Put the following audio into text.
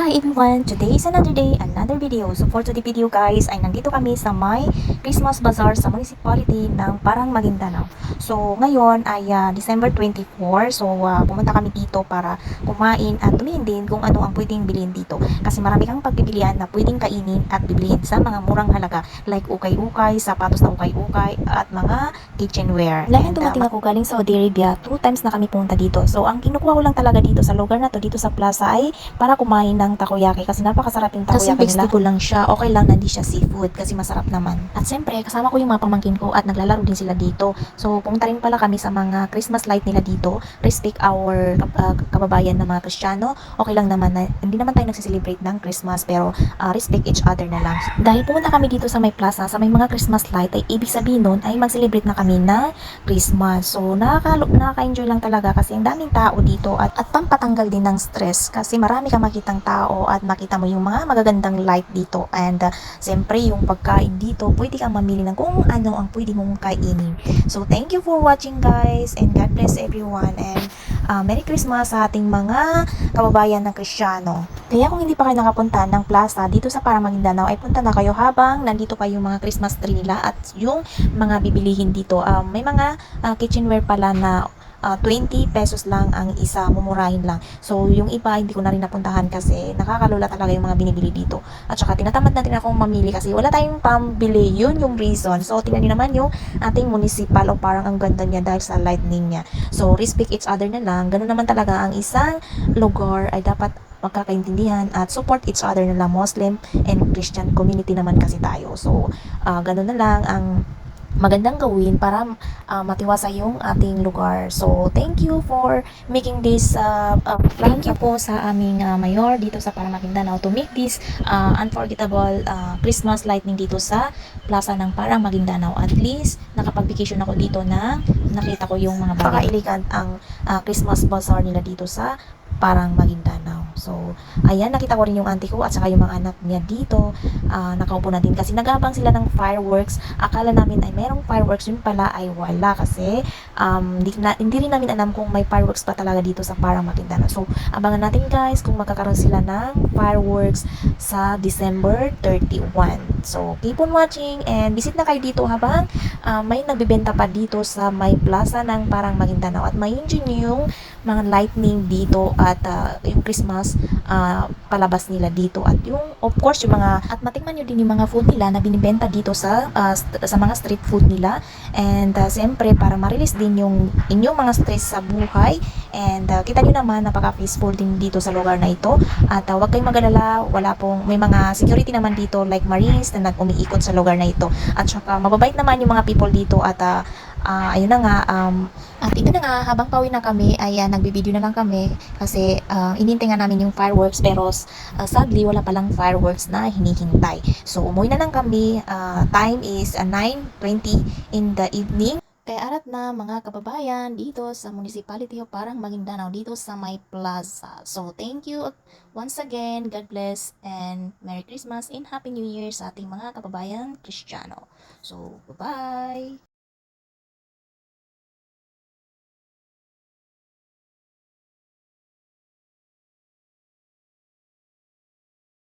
Hi everyone! Today is another day, another video. So for today video guys, ay nandito kami sa may Christmas Bazaar sa municipality ng Parang Maguindanao. So ngayon ay ah, December 24. So ah, pumunta kami dito para kumain at tumingin din kung ano ang pwedeng bilhin dito. Kasi marami kang pagpipilian na pwedeng kainin at bibilhin sa mga murang halaga like ukay-ukay, sapatos na ukay-ukay at mga kitchenware. Dahil dumating ako galing Saudi Arabia, two times na kami pumunta dito. So ang kinukuha ko lang talaga dito sa lugar na to, dito sa plaza ay para kumain ng takoyaki kasi napakasarap yung takoyaki nila. vegetable lang siya, okay lang na hindi siya seafood kasi masarap naman. At siyempre, kasama ko yung mga pamangkin ko at naglalaro din sila dito. So, pumunta rin pala kami sa mga Christmas light nila dito. Respect our uh, kababayan na mga Kristiyano. Okay lang naman na hindi naman tayo nagsiselebrate ng Christmas pero uh, respect each other na lang. Dahil pumunta kami dito sa may plaza, sa may mga Christmas light, ay ibig sabihin nun ay mag-celebrate na kami ng Christmas. So, nakaka nakaka-enjoy lang talaga kasi ang daming tao dito at, at pampatanggal din ng stress kasi marami kang makitang tao at makita mo yung mga magagandang light dito. And uh, siyempre yung pagkain dito pwede kang mamili ng kung ano ang pwede mong kainin. So thank you for watching guys and God bless everyone. And uh, Merry Christmas sa ating mga kababayan ng Kristiyano. Kaya kung hindi pa kayo nakapunta ng plaza dito sa Parang Maguindanao ay punta na kayo habang nandito pa yung mga Christmas tree nila at yung mga bibilihin dito. Um, may mga uh, kitchenware pala na ah, 20 pesos lang ang isa, mumurahin lang. So, yung iba, hindi ko na rin napuntahan kasi nakakalula talaga yung mga binibili dito. At saka, tinatamad natin akong mamili kasi wala tayong pambili. Yun yung reason. So, tingnan nyo naman yung ating municipal o parang ang ganda niya dahil sa lightning niya. So, respect each other na lang. Ganun naman talaga ang isang lugar ay dapat magkakaintindihan at support each other na lang Muslim and Christian community naman kasi tayo. So, ah, ganun na lang ang magandang gawin para uh, matiwasay yung ating lugar. So, thank you for making this uh, uh, thank you po sa aming uh, mayor dito sa Parang Maguindanao to make this uh, unforgettable uh, Christmas lightning dito sa plaza ng Parang Maguindanao. At least, nakapag-vacation ako dito na nakita ko yung mga bagay. elegant ang uh, Christmas bazaar nila dito sa Parang Maguindanao. Ayan, nakita ko rin yung auntie ko at saka yung mga anak niya dito. Ah, nakaupo na din kasi nagabang sila ng fireworks. Akala namin ay merong fireworks, yun pala ay wala kasi um, hindi, na, hindi rin namin alam kung may fireworks pa talaga dito sa Parang Maguindanao. So, abangan natin guys kung magkakaroon sila ng fireworks sa December 31. So, keep on watching and visit na kayo dito habang ah, may nagbebenta pa dito sa may plaza ng Parang Maguindanao. At may nyo yung mga lightning dito at ah, yung Christmas ah, palabas nila dito. At yung of course yung mga at matikman nyo din yung mga food nila na binibenta dito sa st- sa mga street food nila. And uh, siyempre para ma-release din yung inyong mga stress sa buhay. And ah, kita nyo naman napaka peaceful din dito sa lugar na ito. At uh, huwag kayong magalala wala pong may mga security naman dito like marines na nag-umiikot sa lugar na ito at saka mababait naman yung mga people dito at ah, ah, ayun na nga um, at ito na nga, habang pauwi na kami, ay uh, nagbibideo na lang kami kasi uh, inintay nga namin yung fireworks pero uh, sadly wala palang fireworks na hinihintay. So umuwi na lang kami, uh, time is uh, 9.20 in the evening. Kaya arat na mga kababayan dito sa municipality o parang Maguindanao dito sa may plaza. So thank you once again, God bless and Merry Christmas and Happy New Year sa ating mga kababayan Kristiyano. So bye-bye!